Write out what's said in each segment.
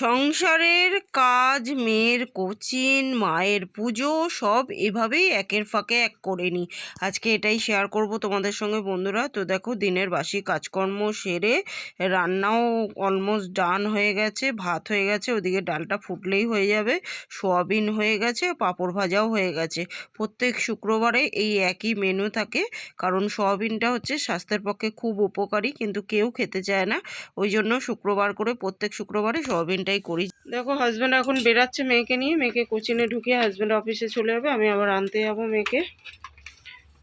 সংসারের কাজ, মেয়ের কোচিন, মায়ের পুজো, সব এভাবেই একের ফাঁকে এক করে নিই। আজকে এটাই শেয়ার করব তোমাদের সঙ্গে বন্ধুরা। তো দেখো, দিনের বাসি কাজকর্ম সেরে রান্নাও অলমোস্ট ডান হয়ে গেছে, ভাত হয়ে গেছে, ওদিকে ডালটা ফুটলেই হয়ে যাবে, সোয়াবিন হয়ে গেছে, পাঁপড় ভাজাও হয়ে গেছে। প্রত্যেক শুক্রবারে এই একই মেনু থাকে, কারণ সোয়াবিনটা হচ্ছে স্বাস্থ্যের পক্ষে খুব উপকারী, কিন্তু কেউ খেতে চায় না। ওই জন্য শুক্রবার করে, প্রত্যেক শুক্রবারে সোয়াবিনটাই করি। দেখো হাজব্যান্ড এখন বেরাচ্ছে মেয়েকে নিয়ে। মেয়েকে কোচিংয়ে ঢুকিয়ে হাজব্যান্ড অফিসে চলে যাবে। আমি আবার আনতে যাব মেয়েকে।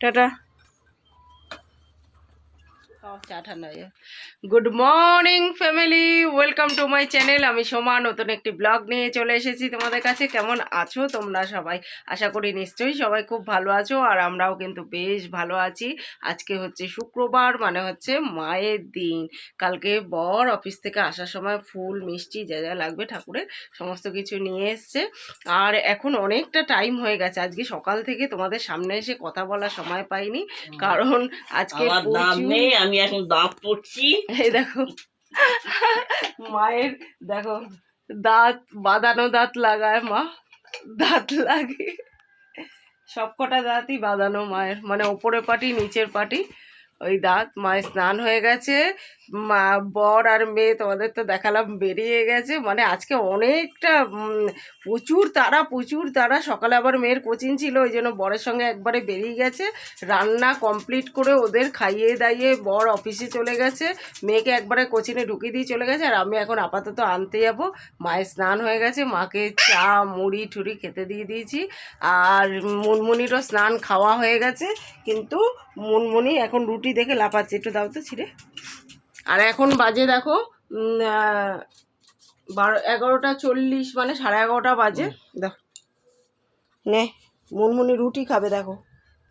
টাটা। চা ঠান্ডা হয়ে good morning family welcome to my channel আমি সোমা নতুন একটি ব্লগ নিয়ে চলে এসেছি তোমাদের কাছে। কেমন আছো তোমরা সবাই? আশা করি নিশ্চয়ই সবাই খুব ভালো আছো আর আমরাও কিন্তু বেশ ভালো আছি। আজকে হচ্ছে শুক্রবার মানে হচ্ছে মায়ের দিন। কালকে বর অফিস থেকে আসার সময় ফুল মিষ্টি যা যা লাগবে ঠাকুরের সমস্ত কিছু নিয়ে এসছে। আর এখন অনেকটা টাইম হয়ে গেছে। আজকে সকাল থেকে তোমাদের সামনে এসে কথা বলার সময় পাইনি। কারণ আজকে আমি এখন দাঁত পড়ছি এই দেখো। মায়ের, দেখো, দাঁত, বাঁধানো দাঁত লাগায় মা। দাঁত লাগে। সব কটা দাঁতই বাঁধানো মায়ের। মানে ওপরে পাটি, নিচের পাটি, ওই দাঁত। মায়ের স্নান হয়ে গেছে। মা, বর আর মেয়ে তোমাদের তো দেখালাম, বেরিয়ে গেছে। মানে আজকে অনেকটা প্রচুর তারা প্রচুর তারা। সকালে আবার মেয়ের কোচিং ছিল, ওই জন্য বরের সঙ্গে একবারে বেরিয়ে গেছে। রান্না কমপ্লিট করে ওদের খাইয়ে দাইয়ে বর অফিসে চলে গেছে। মেয়েকে একবারে কোচিনে ঢুকিয়ে দিয়ে চলে গেছে। আর আমি এখন আপাতত আনতে যাব। মায়ের স্নান হয়ে গেছে। মাকে চা, মুড়ি, ঠুড়ি খেতে দিয়ে দিয়েছি। আর মুনমুনিরও স্নান খাওয়া হয়ে গেছে। কিন্তু মুনমুনি এখন রুটি দেখে লাফাচ্ছে। একটু দাও তো ছিঁড়ে। আর এখন বাজে দেখো বারো এগারোটা চল্লিশ মানে সাড়ে এগারোটা বাজে। দেখো নে মুনমুনি রুটি খাবে দেখো।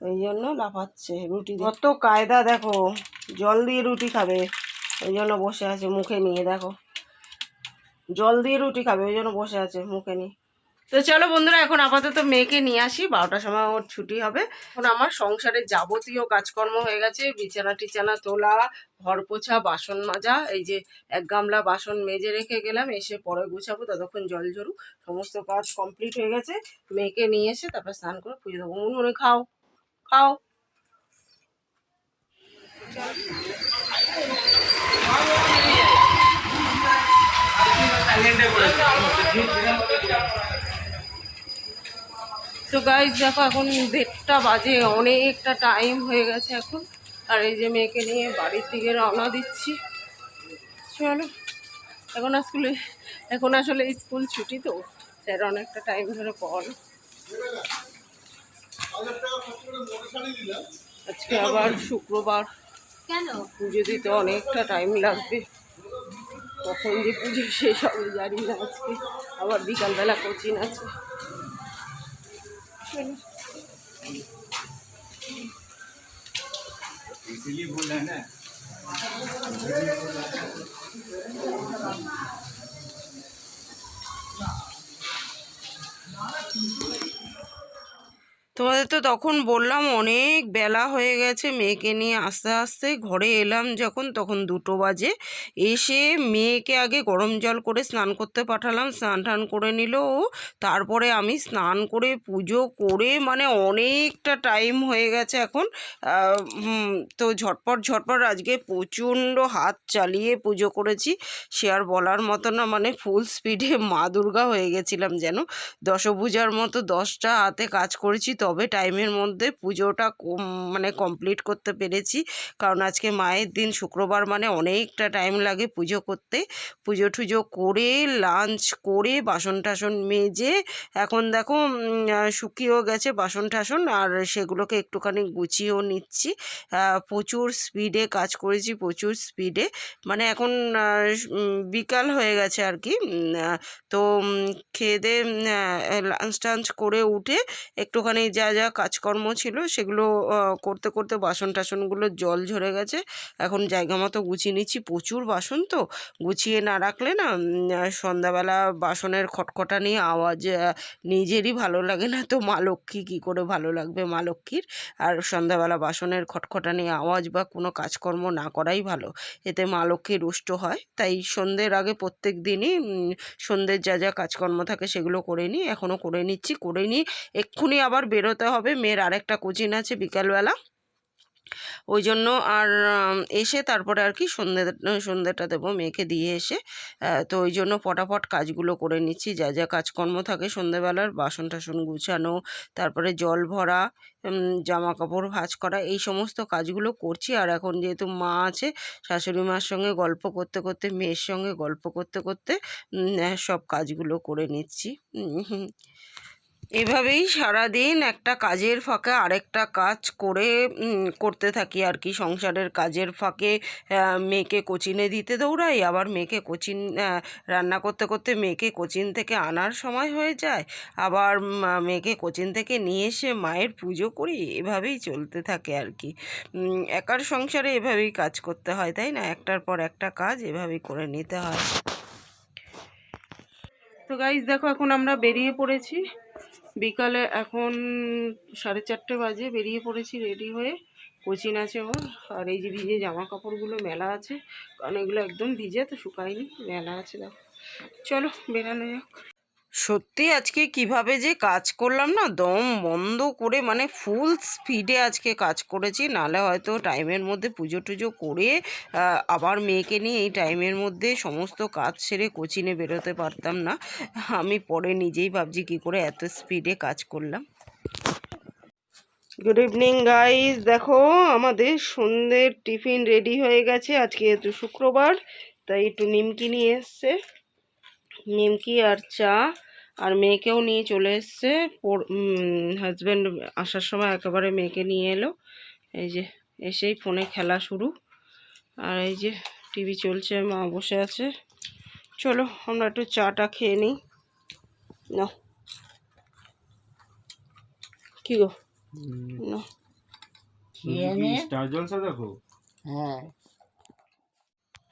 ওই জন্য লাফাচ্ছে রুটি কত কায়দা দেখো জল দিয়ে রুটি খাবে ওই জন্য বসে আছে মুখে নিয়ে দেখো। জল দিয়ে রুটি খাবে ওই জন্য বসে আছে মুখে নিয়ে। তো চলো বন্ধুরা, এখন আপাতত মেয়েকে নিয়ে আসি। বারোটার সময় ওর ছুটি হবে। এখন আমার সংসারের যাবতীয় কাজকর্ম হয়ে গেছে। বিছানা টিছানা তোলা, ঘর পোছা, বাসন মাজা, এই যে এক গামলা বাসন মেজে রেখে গেলাম, এসে পরে গুছাবো, ততক্ষণ জল ঝরু সমস্ত কাজ কমপ্লিট হয়ে গেছে। মেয়েকে নিয়ে এসে তারপর স্নান করে পুজো দেবো। মনে খাও খাও। তো গাইজ দেখো এখন দেড়টা বাজে অনেকটা টাইম হয়ে গেছে এখন। আর এই যে মেয়েকে নিয়ে বাড়ির দিকে রওনা দিচ্ছি। চলো এখন স্কুলে এখন আসলে স্কুল ছুটি তো স্যার অনেকটা টাইম ধরে পড় আজকে আবার শুক্রবার। কেন? পুজো দিতে অনেকটা টাইম লাগবে। কখন যে পুজো শেষ হবে জানি না আজকে। আবার বিকালবেলা কোচিং আছে। इसीलिए बोल रहे हैं ना। তোমাদের তো তখন বললাম অনেক বেলা হয়ে গেছে, মেয়েকে নিয়ে আস্তে আস্তে ঘরে এলাম যখন, তখন দুটো বাজে। এসে মেয়েকে আগে গরম জল করে স্নান করতে পাঠালাম, স্নান টান করে নিল ও। তারপরে আমি স্নান করে পুজো করে মানে অনেকটা টাইম হয়ে গেছে এখন। তো ঝটপট ঝটপট আজকে প্রচণ্ড হাত চালিয়ে পুজো করেছি। সে আর বলার মতো না মানে ফুল স্পিডে মা দুর্গা হয়ে গেছিলাম যেন। দশভূজার মতো দশটা হাতে কাজ করেছি তবে টাইমের মধ্যে পুজোটা মানে কমপ্লিট করতে পেরেছি। কারণ আজকে মায়ের দিন, শুক্রবার মানে অনেকটা টাইম লাগে পুজো করতে। পুজো টুজো করে লাঞ্চ করে, বাসন টাসন মেজে, এখন দেখো শুকিয়েও গেছে বাসন টাসন, আর সেগুলোকে একটুখানি গুছিয়েও নিচ্ছি। প্রচুর স্পিডে কাজ করেছি, প্রচুর স্পিডে মানে এখন বিকাল হয়ে গেছে আর কি তো খেয়ে দিয়ে লাঞ্চ টাঞ্চ করে উঠে একটুখানি যা যা কাজকর্ম ছিল সেগুলো করতে করতে বাসন টাসনগুলো জল ঝরে গেছে। এখন জায়গা মতো গুছিয়ে নিচ্ছি। প্রচুর বাসন তো। গুছিয়ে না রাখলে না সন্ধ্যাবেলা বাসনের খটখটানি আওয়াজ নিজেরই ভালো লাগে না। তো মা লক্ষ্মী কী করে ভালো লাগবে মা লক্ষ্মীর? আর সন্ধ্যাবেলা বাসনের খটখটানি আওয়াজ বা কোনো কাজকর্ম না করাই ভালো। এতে মা লক্ষ্মী রুষ্ট হয়। তাই সন্ধ্যের আগে প্রত্যেক দিনই সন্ধ্যের যা যা কাজকর্ম থাকে সেগুলো করে নিই। এখনও করে নিচ্ছি। করে নিই এক্ষুনি আবার বেরোতে হবে। মেয়ের আরেকটা কোচিং আছে বিকালবেলা। ওই জন্য আর এসে তারপরে আর কি সন্ধে সন্ধ্যেটা দেবো মেয়েকে দিয়ে এসে। তো ওই জন্য ফটাফট কাজগুলো করে নিচ্ছি। যা যা কাজকর্ম থাকে সন্ধ্যেবেলার বাসন টাসন গুছানো, তারপরে জল ভরা জামা কাপড় ভাঁজ করা, এই সমস্ত কাজগুলো করছি। আর এখন যেহেতু মা আছে, শাশুড়ি মার সঙ্গে গল্প করতে করতে, মেয়ের সঙ্গে গল্প করতে করতে সব কাজগুলো করে নিচ্ছি। এভাবেই সারাদিন একটা কাজের ফাঁকে আরেকটা কাজ করে করতে থাকি আর কি। সংসারের কাজের ফাঁকে মেয়েকে কোচিনে দিতে দৌড়াই, আবার মেয়েকে কোচিন রান্না করতে করতে মেয়েকে কোচিন থেকে আনার সময় হয়ে যায়। আবার মেয়েকে কোচিন থেকে নিয়ে এসে মায়ের পুজো করি, এভাবেই চলতে থাকে আর কি। একার সংসারে এভাবেই কাজ করতে হয়, তাই না? একটার পর একটা কাজ এভাবেই করে নিতে হয়। তো গাইজ দেখো, এখন আমরা বেরিয়ে পড়েছি। বিকালে এখন সাড়ে চারটে বাজে, বেরিয়ে পড়েছি রেডি হয়ে। কোচিন আছে ওর আর এই যে ভিজে জামা কাপড়গুলো মেলা আছে, কারণ এগুলো একদম ভিজে, তো শুকায়নি, মেলা আছে দেখো। চলো বেরানো যাক। সত্যি আজকে কীভাবে যে কাজ করলাম না, দম বন্ধ করে মানে ফুল স্পিডে আজকে কাজ করেছি। নালে হয়তো টাইমের মধ্যে পুজো টুজো করে আবার মেয়েকে নিয়ে এই টাইমের মধ্যে সমস্ত কাজ সেরে কোচিনে বেরোতে পারতাম না। আমি পরে নিজেই ভাবছি কী করে এত স্পিডে কাজ করলাম। গুড ইভিনিং গাইস দেখো, আমাদের সন্ধ্যের টিফিন রেডি হয়ে গেছে। আজকে যেহেতু শুক্রবার, তাই একটু নিমকি নিয়ে এসছে। নিমকি আর চা। আর মেয়েকেও নিয়ে চলে এসছে। হাজব্যান্ড আসার সময় একেবারে মেয়েকে নিয়ে এলো। এই যে এসেই ফোনে খেলা শুরু। আর এই যে টিভি চলছে মা বসে আছে। চলো আমরা একটু চাটা খেয়ে নিই। না কি গো? না। দেখো? হ্যাঁ।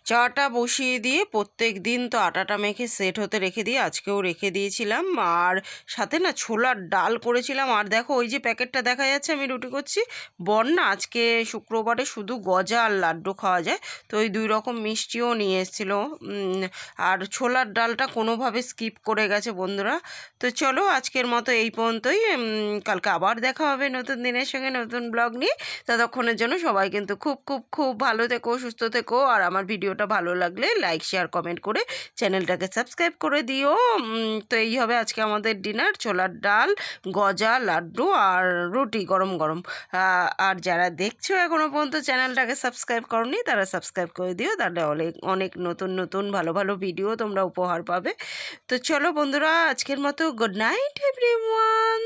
চাটা বসিয়ে দিয়ে প্রত্যেক দিন তো আটাটা মেখে সেট হতে রেখে দিয়ে আজকেও রেখে দিয়েছিলাম। আর সাথে না ছোলার ডাল করেছিলাম। আর দেখো ওই যে প্যাকেটটা দেখা যাচ্ছে আমি রুটি করছি। বর না আজকে শুক্রবারে শুধু গজা আর লাড্ডু খাওয়া যায়। তো ওই দুই রকম মিষ্টিও নিয়ে এসেছিল। আর ছোলার ডালটা কোনোভাবে স্কিপ করে গেছে বন্ধুরা। তো চলো আজকের মতো এই পর্যন্তই। কালকে আবার দেখা হবে নতুন দিনের সঙ্গে নতুন ব্লগ নিয়ে। ততক্ষণের জন্য সবাই কিন্তু খুব খুব খুব ভালো থেকো, সুস্থ থেকো। আর আমার ভিডিওটা ভালো লাগলে লাইক, শেয়ার, কমেন্ট করে চ্যানেলটাকে সাবস্ক্রাইব করে দিও। তো এই হবে আজকে আমাদের ডিনার, ছোলার ডাল, গজা, লাড্ডু আর রুটি গরম গরম। আর যারা দেখছ এখনও পর্যন্ত চ্যানেলটাকে সাবস্ক্রাইব করনি, তারা সাবস্ক্রাইব করে দিও, তাহলে অনেক অনেক নতুন নতুন, ভালো ভালো ভিডিও তোমরা উপহার পাবে। তো চলো বন্ধুরা, আজকের মতো গুড নাইট এভরিওয়ান